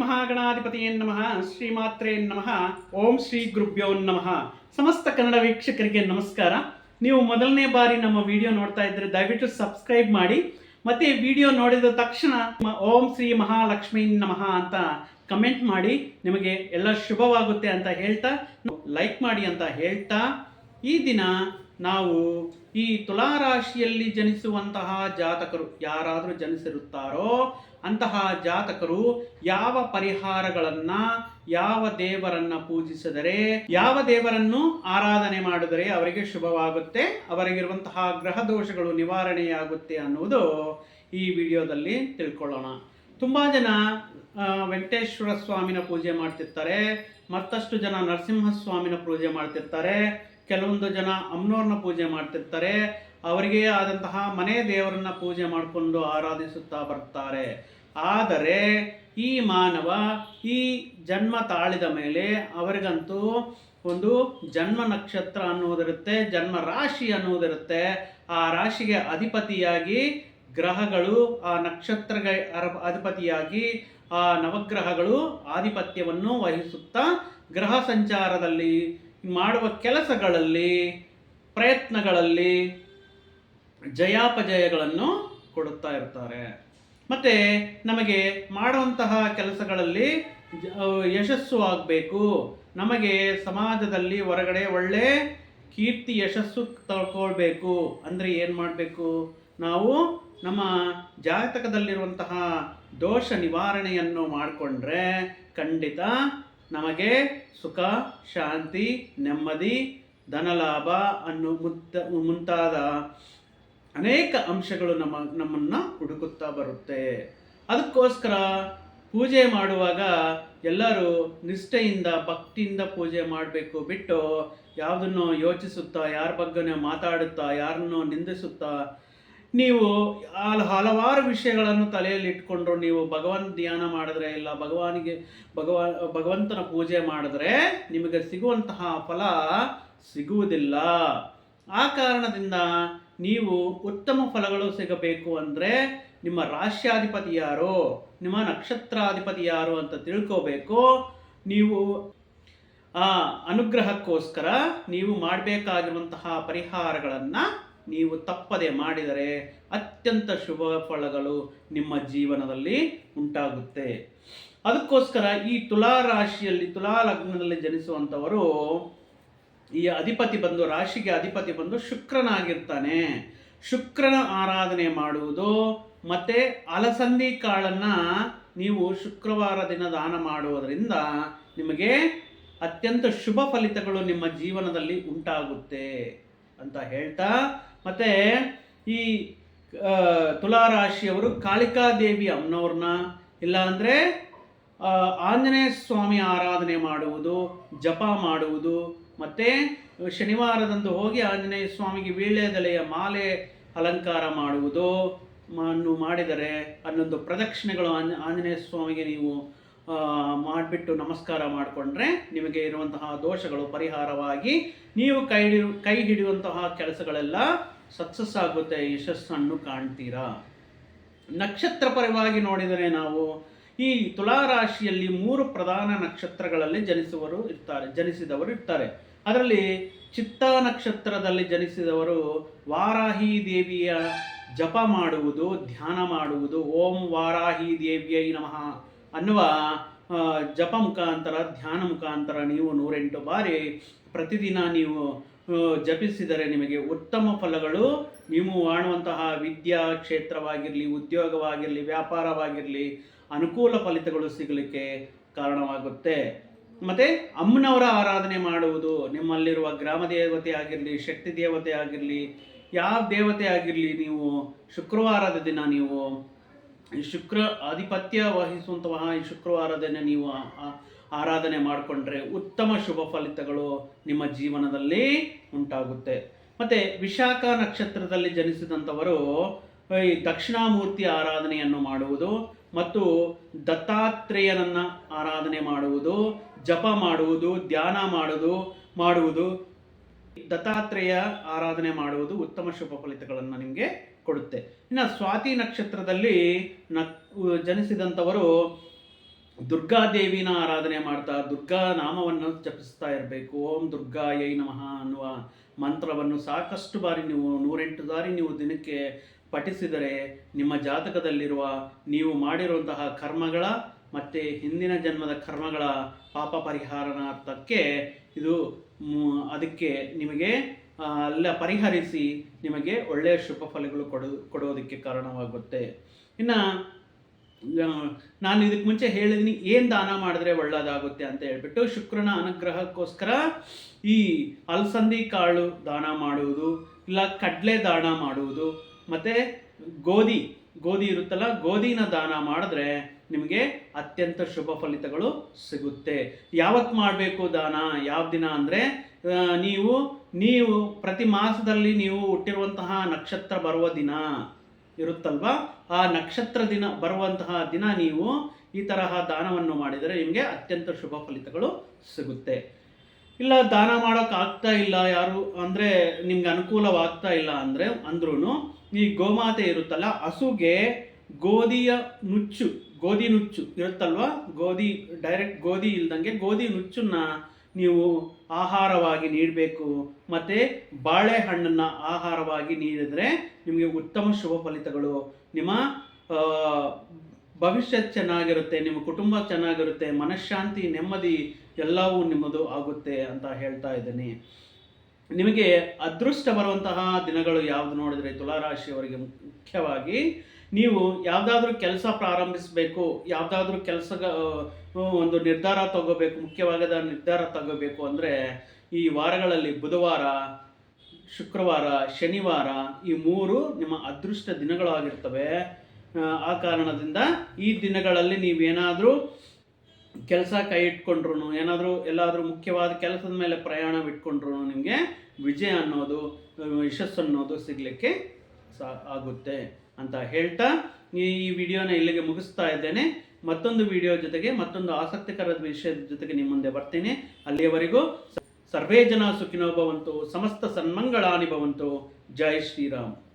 ನಮಃ, ಶ್ರೀಮಾತ್ರೇ ನಮಃ, ಓಂ ಶ್ರೀ ಗುರುಭ್ಯೋ ನಮಃ. ಸಮಸ್ತ ಕನ್ನಡ ವೀಕ್ಷಕರಿಗೆ ನಮಸ್ಕಾರ. ನೀವು ಮೊದಲನೇ ಬಾರಿ ನಮ್ಮ ವಿಡಿಯೋ ನೋಡ್ತಾ ಇದ್ರೆ ದಯವಿಟ್ಟು ಸಬ್ಸ್ಕ್ರೈಬ್ ಮಾಡಿ, ಮತ್ತೆ ವಿಡಿಯೋ ನೋಡಿದ ತಕ್ಷಣ ಓಂ ಶ್ರೀ ಮಹಾಲಕ್ಷ್ಮೀ ನಮಃ ಅಂತ ಕಮೆಂಟ್ ಮಾಡಿ, ನಿಮಗೆ ಎಲ್ಲ ಶುಭವಾಗುತ್ತೆ ಅಂತ ಹೇಳ್ತಾ, ಲೈಕ್ ಮಾಡಿ ಅಂತ ಹೇಳ್ತಾ, ಈ ದಿನ ನಾವು ಈ ತುಲಾರಾಶಿಯಲ್ಲಿ ಜನಿಸುವಂತಹ ಜಾತಕರು ಯಾರಾದರೂ ಜನಿಸಿರುತ್ತಾರೋ ಅಂತಹ ಜಾತಕರು ಯಾವ ಪರಿಹಾರಗಳನ್ನ, ಯಾವ ದೇವರನ್ನ ಪೂಜಿಸಿದರೆ, ಯಾವ ದೇವರನ್ನು ಆರಾಧನೆ ಮಾಡಿದರೆ ಅವರಿಗೆ ಶುಭವಾಗುತ್ತೆ, ಅವರಿಗಿರುವಂತಹ ಗ್ರಹ ದೋಷಗಳು ನಿವಾರಣೆಯಾಗುತ್ತೆ ಅನ್ನುವುದು ಈ ವಿಡಿಯೋದಲ್ಲಿ ತಿಳ್ಕೊಳ್ಳೋಣ. ತುಂಬ ಜನ ವೆಂಕಟೇಶ್ವರ ಸ್ವಾಮಿನ ಪೂಜೆ ಮಾಡ್ತಿರ್ತಾರೆ, ಮತ್ತಷ್ಟು ಜನ ನರಸಿಂಹ ಸ್ವಾಮಿನ ಪೂಜೆ ಮಾಡ್ತಿರ್ತಾರೆ ಕೆಲವೊಂದು ಜನ ಅಮ್ನೋರ್ನ ಪೂಜೆ ಮಾಡ್ತಿರ್ತಾರೆ. ಅವರಿಗೆ ಆದಂತಹ ಮನೆ ದೇವರನ್ನ ಪೂಜೆ ಮಾಡಿಕೊಂಡು ಆರಾಧಿಸುತ್ತಾ ಬರ್ತಾರೆ. ಆದರೆ ಈ ಮಾನವ ಈ ಜನ್ಮ ತಾಳಿದ ಮೇಲೆ ಅವರಿಗಂತೂ ಒಂದು ಜನ್ಮ ನಕ್ಷತ್ರ ಅನ್ನುವುದಿರುತ್ತೆ, ಜನ್ಮ ರಾಶಿ ಅನ್ನುವುದಿರುತ್ತೆ. ಆ ರಾಶಿಗೆ ಅಧಿಪತಿಯಾಗಿ ಗ್ರಹಗಳು, ಆ ನಕ್ಷತ್ರಗಳ ಅಧಿಪತಿಯಾಗಿ ಆ ನವಗ್ರಹಗಳು ಆಧಿಪತ್ಯವನ್ನು ವಹಿಸುತ್ತಾ ಗ್ರಹ ಸಂಚಾರದಲ್ಲಿ ಮಾಡುವ ಕೆಲಸಗಳಲ್ಲಿ, ಪ್ರಯತ್ನಗಳಲ್ಲಿ ಜಯಾಪಜಯಗಳನ್ನು ಕೊಡುತ್ತಾ ಇರ್ತಾರೆ. ಮತ್ತೆ ನಮಗೆ ಮಾಡುವಂತಹ ಕೆಲಸಗಳಲ್ಲಿ ಯಶಸ್ಸು ಆಗಬೇಕು. ನಮಗೆ ಸಮಾಜದಲ್ಲಿ ಹೊರಗಡೆ ಒಳ್ಳೆ ಕೀರ್ತಿ ಯಶಸ್ಸು ತಗೊಳ್ಬೇಕು ಅಂದರೆ ಏನು ಮಾಡಬೇಕು? ನಾವು ನಮ್ಮ ಜಾತಕದಲ್ಲಿರುವಂತಹ ದೋಷ ನಿವಾರಣೆಯನ್ನು ಮಾಡಿಕೊಂಡ್ರೆ ಖಂಡಿತ ನಮಗೆ ಸುಖ, ಶಾಂತಿ, ನೆಮ್ಮದಿ, ಧನಲಾಭ ಅನ್ನು ಮುತ್ತ ಮುಂತಾದ ಅನೇಕ ಅಂಶಗಳು ನಮ್ಮ, ನಮ್ಮನ್ನು ಹುಡುಕುತ್ತಾ ಬರುತ್ತೆ. ಅದಕ್ಕೋಸ್ಕರ ಪೂಜೆ ಮಾಡುವಾಗ ಎಲ್ಲರೂ ನಿಷ್ಠೆಯಿಂದ, ಭಕ್ತಿಯಿಂದ ಪೂಜೆ ಮಾಡಬೇಕು. ಬಿಟ್ಟು ಯಾವುದನ್ನು ಯೋಚಿಸುತ್ತಾ, ಯಾರ ಬಗ್ಗೆನೋ ಮಾತಾಡುತ್ತಾ, ಯಾರನ್ನೋ ನಿಂದಿಸುತ್ತಾ ನೀವು ಹಲ ಹಲವಾರು ವಿಷಯಗಳನ್ನು ತಲೆಯಲ್ಲಿ ಇಟ್ಕೊಂಡ್ರು, ನೀವು ಭಗವನ್ ಧ್ಯಾನ ಮಾಡಿದ್ರೆ ಇಲ್ಲ, ಭಗವಾನಿಗೆ ಭಗವಾ, ಭಗವಂತನ ಪೂಜೆ ಮಾಡಿದ್ರೆ ನಿಮಗೆ ಸಿಗುವಂತಹ ಫಲ ಸಿಗುವುದಿಲ್ಲ. ಆ ಕಾರಣದಿಂದ ನೀವು ಉತ್ತಮ ಫಲಗಳು ಸಿಗಬೇಕು ಅಂದರೆ ನಿಮ್ಮ ರಾಶ್ಯಾಧಿಪತಿ ಯಾರು, ನಿಮ್ಮ ನಕ್ಷತ್ರಾಧಿಪತಿ ಯಾರು ಅಂತ ತಿಳ್ಕೋಬೇಕು. ನೀವು ಆ ಅನುಗ್ರಹಕ್ಕೋಸ್ಕರ ನೀವು ಮಾಡಬೇಕಾಗಿರುವಂತಹ ಪರಿಹಾರಗಳನ್ನು ನೀವು ತಪ್ಪದೆ ಮಾಡಿದರೆ ಅತ್ಯಂತ ಶುಭ ಫಲಗಳು ನಿಮ್ಮ ಜೀವನದಲ್ಲಿ ಉಂಟಾಗುತ್ತೆ. ಅದಕ್ಕೋಸ್ಕರ ಈ ತುಲಾ ರಾಶಿಯಲ್ಲಿ, ತುಲಾ ಲಗ್ನದಲ್ಲಿ ಜನಿಸುವಂಥವರು ಈ ಅಧಿಪತಿ ಬಂದು, ರಾಶಿಗೆ ಅಧಿಪತಿ ಬಂದು ಶುಕ್ರನಾಗಿರ್ತಾನೆ. ಶುಕ್ರನ ಆರಾಧನೆ ಮಾಡುವುದು ಮತ್ತೆ ಅಲಸಂದಿ ಕಾಳನ್ನು ನೀವು ಶುಕ್ರವಾರ ದಿನ ದಾನ ಮಾಡುವುದರಿಂದ ನಿಮಗೆ ಅತ್ಯಂತ ಶುಭ ಫಲಿತಗಳು ನಿಮ್ಮ ಜೀವನದಲ್ಲಿ ಉಂಟಾಗುತ್ತೆ ಅಂತ ಹೇಳ್ತಾ ಮತ್ತೆ ಈ ತುಲಾರಾಶಿಯವರು ಕಾಳಿಕಾದೇವಿ ಅಮ್ಮನವ್ರನ್ನ ಇಲ್ಲಾಂದರೆ ಆಂಜನೇಯ ಸ್ವಾಮಿ ಆರಾಧನೆ ಮಾಡುವುದು, ಜಪ ಮಾಡುವುದು, ಮತ್ತು ಶನಿವಾರದಂದು ಹೋಗಿ ಆಂಜನೇಯ ಸ್ವಾಮಿಗೆ ವೀಳ್ಯದೆಲೆಯ ಮಾಲೆ ಅಲಂಕಾರ ಮಾಡುವುದು ಅನ್ನು ಮಾಡಿದರೆ ಹನ್ನೊಂದು ಪ್ರದಕ್ಷಿಣೆಗಳು ಆಂಜ- ಆಂಜನೇಯ ಸ್ವಾಮಿಗೆ ನೀವು ಮಾಡಿಬಿಟ್ಟು ನಮಸ್ಕಾರ ಮಾಡಿಕೊಂಡ್ರೆ ನಿಮಗೆ ಇರುವಂತಹ ದೋಷಗಳು ಪರಿಹಾರವಾಗಿ ನೀವು ಕೈ ಹಿಡಿಯು ಕೈ ಹಿಡಿಯುವಂತಹ ಕೆಲಸಗಳೆಲ್ಲ ಸಕ್ಸಸ್ ಆಗುತ್ತೆ, ಯಶಸ್ಸನ್ನು ಕಾಣ್ತೀರಾ? ನಕ್ಷತ್ರ ಪರವಾಗಿ ನೋಡಿದರೆ ನಾವು ಈ ತುಲಾರಾಶಿಯಲ್ಲಿ ಮೂರು ಪ್ರಧಾನ ನಕ್ಷತ್ರಗಳಲ್ಲಿ ಜನಿಸುವರು ಇರ್ತಾರೆ, ಜನಿಸಿದವರು ಇರ್ತಾರೆ. ಅದರಲ್ಲಿ ಚಿತ್ತ ನಕ್ಷತ್ರದಲ್ಲಿ ಜನಿಸಿದವರು ವಾರಾಹಿ ದೇವಿಯ ಜಪ ಮಾಡುವುದು, ಧ್ಯಾನ ಮಾಡುವುದು, ಓಂ ವಾರಾಹಿ ದೇವಿಯೈ ನಮಃ. ಅನ್ನುವ ಜಪ ಮುಖಾಂತರ, ಧ್ಯಾನ ಮುಖಾಂತರ ನೀವು ನೂರೆಂಟು ಬಾರಿ ಪ್ರತಿದಿನ ನೀವು ಜಪಿಸಿದರೆ ನಿಮಗೆ ಉತ್ತಮ ಫಲಗಳು. ನೀವು ಮಾಡುವಂತಹ ವಿದ್ಯಾ ಕ್ಷೇತ್ರವಾಗಿರಲಿ, ಉದ್ಯೋಗವಾಗಿರಲಿ, ವ್ಯಾಪಾರವಾಗಿರಲಿ ಅನುಕೂಲ ಫಲಿತಗಳು ಸಿಗಲಿಕ್ಕೆ ಕಾರಣವಾಗುತ್ತೆ. ಮತ್ತೆ ಅಮ್ಮನವರ ಆರಾಧನೆ ಮಾಡುವುದು, ನಿಮ್ಮಲ್ಲಿರುವ ಗ್ರಾಮ ದೇವತೆ ಆಗಿರಲಿ, ಶಕ್ತಿ ದೇವತೆ ಆಗಿರಲಿ ಯಾವ ದೇವತೆ ಆಗಿರಲಿ ನೀವು ಶುಕ್ರವಾರದ ದಿನ ನೀವು ಈ ಶುಕ್ರ ಆಧಿಪತ್ಯ ವಹಿಸುವಂತಹ ಈ ಶುಕ್ರವಾರದ ದಿನ ನೀವು ಆರಾಧನೆ ಮಾಡಿಕೊಂಡ್ರೆ ಉತ್ತಮ ಶುಭ ಫಲಿತಗಳು ನಿಮ್ಮ ಜೀವನದಲ್ಲಿ ಉಂಟಾಗುತ್ತೆ. ಮತ್ತೆ ವಿಶಾಖ ನಕ್ಷತ್ರದಲ್ಲಿ ಜನಿಸಿದಂಥವರು, ಈ ದಕ್ಷಿಣಾಮೂರ್ತಿ ಆರಾಧನೆಯನ್ನು ಮಾಡುವುದು ಮತ್ತು ದತ್ತಾತ್ರೇಯನನ್ನ ಆರಾಧನೆ ಮಾಡುವುದು, ಜಪ ಮಾಡುವುದು, ಧ್ಯಾನ ಮಾಡುವುದು ಮಾಡುವುದು ದತ್ತಾತ್ರೇಯ ಆರಾಧನೆ ಮಾಡುವುದು ಉತ್ತಮ ಶುಭ ಫಲಿತಗಳನ್ನು ನಿಮಗೆ ಕೊಡುತ್ತೆ. ಇನ್ನು ಸ್ವಾತಿ ನಕ್ಷತ್ರದಲ್ಲಿ ನ ಜನಿಸಿದಂಥವರು ದುರ್ಗಾದೇವಿನ ಆರಾಧನೆ ಮಾಡ್ತಾ, ದುರ್ಗಾ ನಾಮವನ್ನು ಜಪಿಸ್ತಾ ಇರಬೇಕು. ಓಂ ದುರ್ಗಾ ಯೈ ನಮಃ ಅನ್ನುವ ಮಂತ್ರವನ್ನು ಸಾಕಷ್ಟು ಬಾರಿ ನೀವು ನೂರೆಂಟು ಬಾರಿ ನೀವು ದಿನಕ್ಕೆ ಪಠಿಸಿದರೆ ನಿಮ್ಮ ಜಾತಕದಲ್ಲಿರುವ ನೀವು ಮಾಡಿರುವಂತಹ ಕರ್ಮಗಳ ಮತ್ತು ಹಿಂದಿನ ಜನ್ಮದ ಕರ್ಮಗಳ ಪಾಪ ಪರಿಹಾರನಾರ್ಥಕ್ಕೆ ಇದು ಅದಕ್ಕೆ ನಿಮಗೆ ಎಲ್ಲ ಪರಿಹರಿಸಿ ನಿಮಗೆ ಒಳ್ಳೆಯ ಶುಭ ಫಲಗಳು ಕೊಡೋ, ಕೊಡೋದಕ್ಕೆ ಕಾರಣವಾಗುತ್ತೆ. ಇನ್ನು ನಾನು ಇದಕ್ಕೆ ಮುಂಚೆ ಹೇಳಿದ್ದೀನಿ ಏನು ದಾನ ಮಾಡಿದ್ರೆ ಒಳ್ಳೆಯದಾಗುತ್ತೆ ಅಂತ ಹೇಳ್ಬಿಟ್ಟು ಶುಕ್ರನ ಅನುಗ್ರಹಕ್ಕೋಸ್ಕರ ಈ ಅಲಸಂದಿ ಕಾಳು ದಾನ ಮಾಡುವುದು, ಇಲ್ಲ ಕಡಲೆ ದಾನ ಮಾಡುವುದು, ಮತ್ತು ಗೋಧಿ ಗೋಧಿ ಇರುತ್ತಲ್ಲ, ಗೋಧಿನ ದಾನ ಮಾಡಿದ್ರೆ ನಿಮಗೆ ಅತ್ಯಂತ ಶುಭ ಫಲಿತಗಳು ಸಿಗುತ್ತೆ. ಯಾವತ್ತು ಮಾಡಬೇಕು ದಾನ? ಯಾವ ದಿನ ಅಂದರೆ ನೀವು ನೀವು ಪ್ರತಿ ಮಾಸದಲ್ಲಿ ನೀವು ಹುಟ್ಟಿರುವಂತಹ ನಕ್ಷತ್ರ ಬರುವ ದಿನ ಇರುತ್ತಲ್ವಾ? ಆ ನಕ್ಷತ್ರ ದಿನ, ಬರುವಂತಹ ದಿನ ನೀವು ಈ ತರಹ ದಾನವನ್ನು ಮಾಡಿದರೆ ನಿಮಗೆ ಅತ್ಯಂತ ಶುಭ ಫಲಿತಗಳು ಸಿಗುತ್ತೆ. ಇಲ್ಲ, ದಾನ ಮಾಡೋಕ್ಕಾಗ್ತಾ ಇಲ್ಲ ಯಾರು ಅಂದರೆ, ನಿಮ್ಗೆ ಅನುಕೂಲವಾಗ್ತಾ ಇಲ್ಲ ಅಂದರೆ ಅಂದ್ರೂ ಈ ಗೋಮಾತೆ ಇರುತ್ತಲ್ಲ, ಹಸುಗೆ ಗೋಧಿಯ ನುಚ್ಚು. ಗೋಧಿ ನುಚ್ಚು ಇರುತ್ತಲ್ವಾ? ಗೋಧಿ ಡೈರೆಕ್ಟ್ ಗೋಧಿ ಇಲ್ದಂಗೆ ಗೋಧಿ ನುಚ್ಚನ್ನ ನೀವು ಆಹಾರವಾಗಿ ನೀಡಬೇಕು. ಮತ್ತು ಬಾಳೆಹಣ್ಣನ್ನು ಆಹಾರವಾಗಿ ನೀಡಿದರೆ ನಿಮಗೆ ಉತ್ತಮ ಶುಭ ಫಲಿತಗಳು. ನಿಮ್ಮ ಭವಿಷ್ಯ ಚೆನ್ನಾಗಿರುತ್ತೆ, ನಿಮ್ಮ ಕುಟುಂಬ ಚೆನ್ನಾಗಿರುತ್ತೆ, ಮನಃಶಾಂತಿ, ನೆಮ್ಮದಿ ಎಲ್ಲವೂ ನಿಮ್ಮದು ಆಗುತ್ತೆ ಅಂತ ಹೇಳ್ತಾ ಇದ್ದೀನಿ. ನಿಮಗೆ ಅದೃಷ್ಟ ಬರುವಂತಹ ದಿನಗಳು ಯಾವುದು ನೋಡಿದರೆ ತುಲಾರಾಶಿಯವರಿಗೆ ಮುಖ್ಯವಾಗಿ ನೀವು ಯಾವುದಾದ್ರೂ ಕೆಲಸ ಪ್ರಾರಂಭಿಸಬೇಕು ಯಾವುದಾದ್ರೂ ಕೆಲಸ ಒಂದು ನಿರ್ಧಾರ ತಗೋಬೇಕು ಮುಖ್ಯವಾದ ನಿರ್ಧಾರ ತಗೋಬೇಕು ಅಂದರೆ ಈ ವಾರಗಳಲ್ಲಿ ಬುಧವಾರ ಶುಕ್ರವಾರ ಶನಿವಾರ ಈ ಮೂರು ನಿಮ್ಮ ಅದೃಷ್ಟ ದಿನಗಳಾಗಿರ್ತವೆ. ಆ, ಕಾರಣದಿಂದ ಈ ದಿನಗಳಲ್ಲಿ ನೀವೇನಾದರೂ ಕೆಲಸ ಕೈ ಇಟ್ಕೊಂಡ್ರು ಏನಾದರೂ ಎಲ್ಲಾದರೂ ಮುಖ್ಯವಾದ ಕೆಲಸದ ಮೇಲೆ ಪ್ರಯಾಣ ಇಟ್ಕೊಂಡ್ರು ನಿಮಗೆ ವಿಜಯ ಅನ್ನೋದು ಯಶಸ್ಸು ಅನ್ನೋದು ಸಿಗಲಿಕ್ಕೆ ಸಾ ಆಗುತ್ತೆ. ಅಂತ ಹೇಳ್ತಾ ಈ ವಿಡಿಯೋನ ಇಲ್ಲಿಗೆ ಮುಗಿಸ್ತಾ ಇದ್ದೇನೆ. ಮತ್ತೊಂದು ವಿಡಿಯೋ ಜೊತೆಗೆ ಮತ್ತೊಂದು ಆಸಕ್ತಿಕರ ವಿಷಯದ ಜೊತೆಗೆ ನಿಮ್ಮ ಮುಂದೆ ಬರ್ತೀನಿ. ಅಲ್ಲಿಯವರೆಗೂ ಸರ್ವೇ ಜನ ಸುಖಿನೋ ಭವಂತು, ಸಮಸ್ತ ಸನ್ಮಂಗಳಾನಿ ಭವಂತು. ಜೈ ಶ್ರೀರಾಮ್.